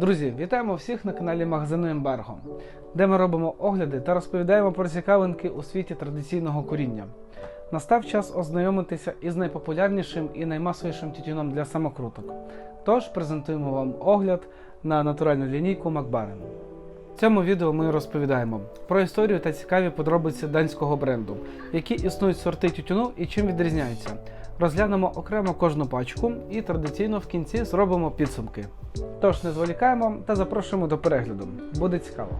Друзі, вітаємо всіх на каналі магазину Ембарго, де ми робимо огляди та розповідаємо про цікавинки у світі традиційного куріння. Настав час ознайомитися із найпопулярнішим і наймасовішим тютюном для самокруток. Тож презентуємо вам огляд на натуральну лінійку Макбарен. В цьому відео ми розповідаємо про історію та цікаві подробиці данського бренду, які існують сорти тютюну і чим відрізняються. Розглянемо окремо кожну пачку і традиційно в кінці зробимо підсумки. Тож не зволікаємо та запрошуємо до перегляду. Буде цікаво.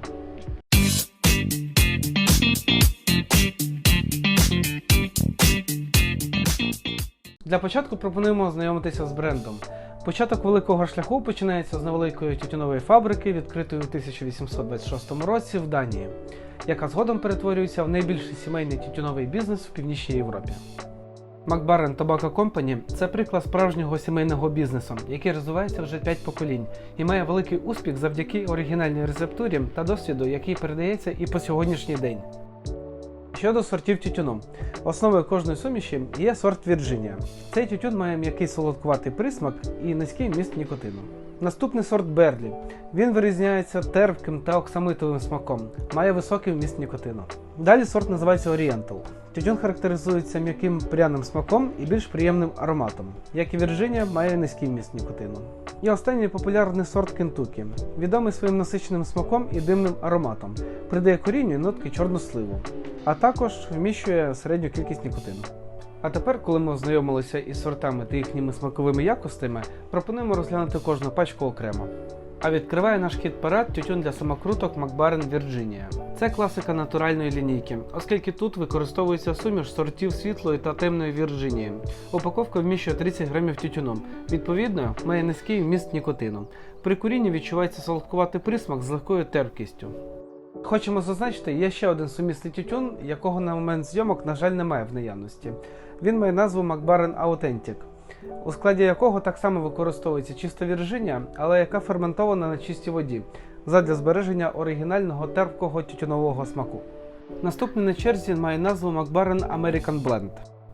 Для початку пропонуємо ознайомитися з брендом. Початок великого шляху починається з невеликої тютюнової фабрики, відкритої у 1826 році в Данії, яка згодом перетворюється в найбільший сімейний тютюновий бізнес в північній Європі. McBaren Tobacco Company – це приклад справжнього сімейного бізнесу, який розвивається вже 5 поколінь і має великий успіх завдяки оригінальній рецептурі та досвіду, який передається і по сьогоднішній день. Щодо сортів тютюну, основою кожної суміші є сорт Вірджинія. Цей тютюн має м'який солодкуватий присмак і низький вміст нікотину. Наступний сорт Берлі. Він вирізняється терпким та оксамитовим смаком, має високий вміст нікотину. Далі сорт називається Oriental. Тютюн характеризується м'яким пряним смаком і більш приємним ароматом. Як і Вірджинія, має низький вміст нікотину. І останній популярний сорт Кентукі, відомий своїм насиченим смаком і димним ароматом, придає корінню нотки чорну сливу, а також вміщує середню кількість нікотину. А тепер, коли ми ознайомилися із сортами та їхніми смаковими якостями, пропонуємо розглянути кожну пачку окремо. А відкриває наш хід парад тютюн для самокруток McBaren Virginia. Це класика натуральної лінійки, оскільки тут використовується суміш сортів світлої та темної Вірджинії. Упаковка вміщує 30 грамів тютюну. Відповідно, має низький вміст нікотину. При курінні відчувається солодкуватий присмак з легкою терпкістю. Хочемо зазначити, є ще один сумісний тютюн, якого на момент зйомок, на жаль, немає в наявності. Він має назву McBaren Authentic, у складі якого так само використовується чиста віржиня, але яка ферментована на чистій воді задля збереження оригінального терпкого тютюнового смаку. Наступний на черзі має назву McBaren American Blend.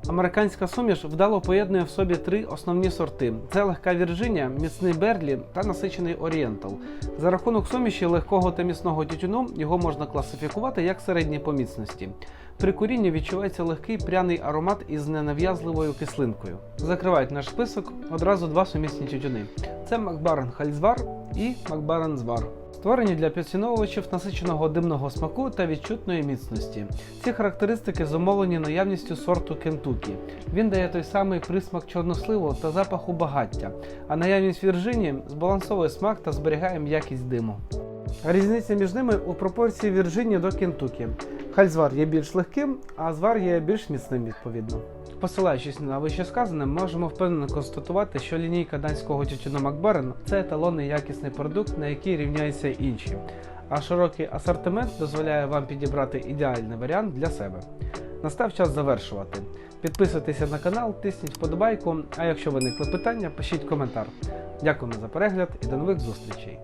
Американська суміш вдало поєднує в собі три основні сорти: це легка Вірджинія, міцний Берлі та насичений Орієнтал. За рахунок суміші легкого та міцного тютюну його можна класифікувати як середній по міцності. При курінні відчувається легкий пряний аромат із ненав'язливою кислинкою. Закривають наш список одразу два сумісні тютюни: це Макбарен Хальзвар і Макбарен Звар. Створені для підціновувачів насиченого димного смаку та відчутної міцності. Ці характеристики зумовлені наявністю сорту Кентукі. Він дає той самий присмак чорносливу та запаху багаття, а наявність віржині збалансовує смак та зберігає м'якість диму. Різниця між ними у пропорції Вірджині до Кентукі. Хальзвар є більш легким, а звар є більш міцним відповідно. Посилаючись на вище сказане, можемо впевнено констатувати, що лінійка данського тютюну Макбарен це еталонний якісний продукт, на який рівняються інші. А широкий асортимент дозволяє вам підібрати ідеальний варіант для себе. Настав час завершувати. Підписуйтеся на канал, тисніть вподобайку, а якщо виникли питання, пишіть коментар. Дякуємо за перегляд і до нових зустрічей!